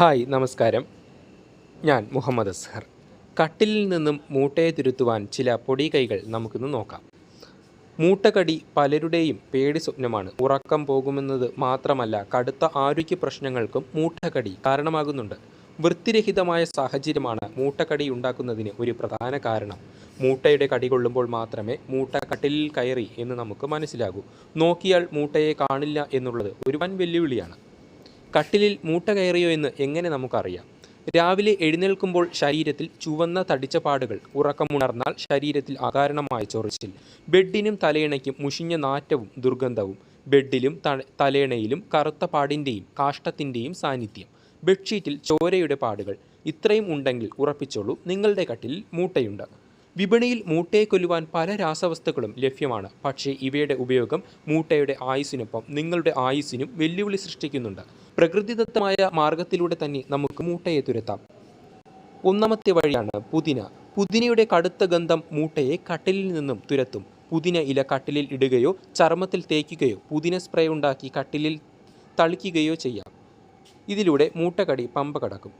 Hi നമസ്കാരം. ഞാൻ മുഹമ്മദ് അസ്ഹർ. കട്ടിലിൽ നിന്നും മൂട്ടയെ തിരുത്തുവാൻ ചില പൊടി കൈകൾ നമുക്കിന്ന് നോക്കാം. മൂട്ടകടി പലരുടെയും പേടി സ്വപ്നമാണ്. ഉറക്കം പോകുമെന്നത് മാത്രമല്ല കടുത്ത ആരോഗ്യ പ്രശ്നങ്ങൾക്കും മൂട്ടകടി കാരണമാകുന്നുണ്ട്. വൃത്തിരഹിതമായ സാഹചര്യമാണ് മൂട്ടക്കടി ഉണ്ടാക്കുന്നതിന് ഒരു പ്രധാന കാരണം. മൂട്ടയുടെ കടി കൊള്ളുമ്പോൾ മാത്രമേ മൂട്ട കട്ടിലിൽ കയറി എന്ന് നമുക്ക് മനസ്സിലാകൂ. നോക്കിയാൽ മൂട്ടയെ കാണില്ല എന്നുള്ളത് ഒരു വൻ വെല്ലുവിളിയാണ്. കട്ടിലിൽ മൂട്ട കയറിയോ എന്ന് എങ്ങനെ നമുക്കറിയാം? രാവിലെ എഴുന്നേൽക്കുമ്പോൾ ശരീരത്തിൽ ചുവന്ന തടിച്ച പാടുകൾ ഉറക്കമുണർന്നാൽ ശരീരത്തിൽ അകാരണമായ ചൊറിച്ചിൽ ബെഡിനും തലയിണയ്ക്കും മുഷിഞ്ഞ നാറ്റവും ദുർഗന്ധവും ബെഡിലും തലയിണയിലും കറുത്ത പാടിന്റെയും കാഷ്ടത്തിന്റെയും സാന്നിധ്യം ബെഡ്ഷീറ്റിൽ ചോരയുടെ പാടുകൾ ഇത്രയും ഉണ്ടെങ്കിൽ ഉറപ്പിച്ചോളൂ നിങ്ങളുടെ കട്ടിലിൽ മൂട്ടയുണ്ട്. വിപണിയിൽ മൂട്ടയെ കൊല്ലുവാൻ പല രാസവസ്തുക്കളും ലഭ്യമാണ്. പക്ഷേ ഇവയുടെ ഉപയോഗം മൂട്ടയുടെ ആയുസ്സിനൊപ്പം നിങ്ങളുടെ ആയുസ്സിനും വെല്ലുവിളി സൃഷ്ടിക്കുന്നുണ്ട്. പ്രകൃതിദത്തമായ മാർഗത്തിലൂടെ തന്നെ നമുക്ക് മൂട്ടയെ തുരത്താം. ഒന്നാമത്തെ വഴിയാണ് പുതിന. പുതിനയുടെ കടുത്ത ഗന്ധം മൂട്ടയെ കട്ടിലിൽ നിന്നും തുരത്തും. പുതിന ഇല കട്ടിലിൽ ഇടുകയോ ചർമ്മത്തിൽ തേക്കുകയോ പുതിന സ്പ്രേ ഉണ്ടാക്കി കട്ടിലിൽ തളിക്കുകയോ ചെയ്യാം. ഇതിലൂടെ മൂട്ടകടി പമ്പ കടക്കും.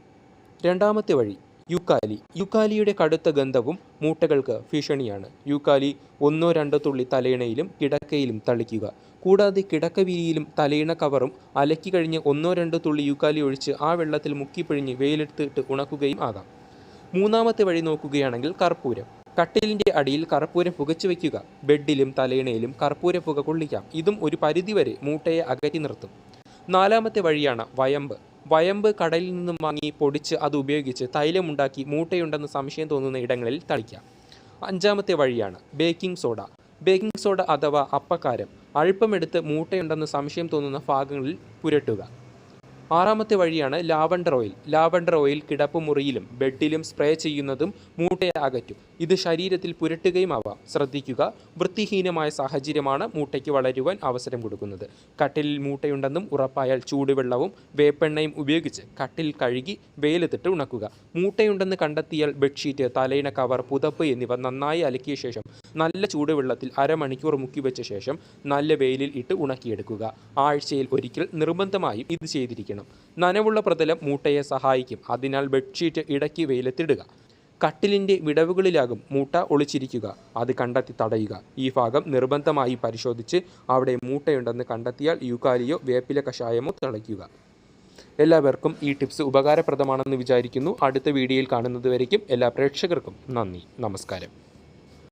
രണ്ടാമത്തെ വഴി. യുക്കാലി. യുക്കാലിയുടെ കടുത്ത ഗന്ധവും മൂട്ടകൾക്ക് ഭീഷണിയാണ്. യുക്കാലി ഒന്നോ രണ്ടോ തുള്ളി തലയിണയിലും കിടക്കയിലും തളിക്കുക. കൂടാതെ കിടക്കവിരിയിലും തലയിണ കവറും അലക്കി കഴിഞ്ഞ് ഒന്നോ രണ്ടോ തുള്ളി യുക്കാലി ഒഴിച്ച് ആ വെള്ളത്തിൽ മുക്കിപ്പിഴിഞ്ഞ് വെയിലെടുത്തിട്ട് ഉണക്കുകയും ആകാം. മൂന്നാമത്തെ വഴി നോക്കുകയാണെങ്കിൽ കർപ്പൂരം. കട്ടിലിന്റെ അടിയിൽ കർപ്പൂരം പുകച്ചു വയ്ക്കുക. ബെഡിലും തലയിണയിലും കർപ്പൂര പുക കൊള്ളിക്കാം. ഇതും ഒരു പരിധിവരെ മൂട്ടയെ അകറ്റി നിർത്തും. നാലാമത്തെ വഴിയാണ് വയമ്പ്. വയമ്പ് കടലിൽ നിന്നും വാങ്ങി പൊടിച്ച് അത് ഉപയോഗിച്ച് തൈലമുണ്ടാക്കി മൂട്ടയുണ്ടെന്ന് സംശയം തോന്നുന്ന ഇടങ്ങളിൽ തളിക്കാം. അഞ്ചാമത്തെ വഴിയാണ് ബേക്കിംഗ് സോഡ. ബേക്കിംഗ് സോഡ അഥവാ അപ്പക്കാരം. അല്പമെടുത്ത് മൂട്ടയുണ്ടെന്ന് സംശയം തോന്നുന്ന ഭാഗങ്ങളിൽ പുരട്ടുക. ആറാമത്തെ വഴിയാണ് ലാവണ്ടർ ഓയിൽ. ലാവണ്ടർ ഓയിൽ കിടപ്പ് മുറിയിലും ബെഡിലും സ്പ്രേ ചെയ്യുന്നതും മൂട്ടയെ അകറ്റും. ഇത് ശരീരത്തിൽ പുരട്ടുകയും ആവാം. ശ്രദ്ധിക്കുക വൃത്തിഹീനമായ സാഹചര്യമാണ് മൂട്ടയ്ക്ക് വളരുവാൻ അവസരം കൊടുക്കുന്നത്. കട്ടിലിൽ മൂട്ടയുണ്ടെന്നും ഉറപ്പായാൽ ചൂടുവെള്ളവും വേപ്പെണ്ണയും ഉപയോഗിച്ച് കട്ടിൽ കഴുകി വെയിലത്തിട്ട് ഉണക്കുക. മൂട്ടയുണ്ടെന്ന് കണ്ടെത്തിയാൽ ബെഡ്ഷീറ്റ് തലയിണ കവർ പുതപ്പ് എന്നിവ നന്നായി അലക്കിയ ശേഷം നല്ല ചൂടുവെള്ളത്തിൽ അരമണിക്കൂർ മുക്കിവെച്ച ശേഷം നല്ല വെയിലിൽ ഇട്ട് ഉണക്കിയെടുക്കുക. ആഴ്ചയിൽ ഒരിക്കൽ നിർബന്ധമായും ഇത് ചെയ്തിരിക്കണം. നനവുള്ള പ്രതലം മൂട്ടയെ സഹായിക്കും. അതിനാൽ ബെഡ്ഷീറ്റ് ഇടയ്ക്ക് വെയിലത്തിടുക. കട്ടിലിന്റെ വിടവുകളിലാകും മൂട്ട ഒളിച്ചിരിക്കുക. അത് കണ്ടെത്തി തടയുക. ഈ ഭാഗം നിർബന്ധമായി പരിശോധിച്ച് അവിടെ മൂട്ടയുണ്ടെന്ന് കണ്ടെത്തിയാൽ യൂക്കാലിയോ വേപ്പില കഷായമോ തിളയ്ക്കുക. എല്ലാവർക്കും ഈ ടിപ്സ് ഉപകാരപ്രദമാണെന്ന് വിചാരിക്കുന്നു. അടുത്ത വീഡിയോയിൽ കാണുന്നതുവരേക്കും എല്ലാ പ്രേക്ഷകർക്കും നന്ദി. നമസ്കാരം.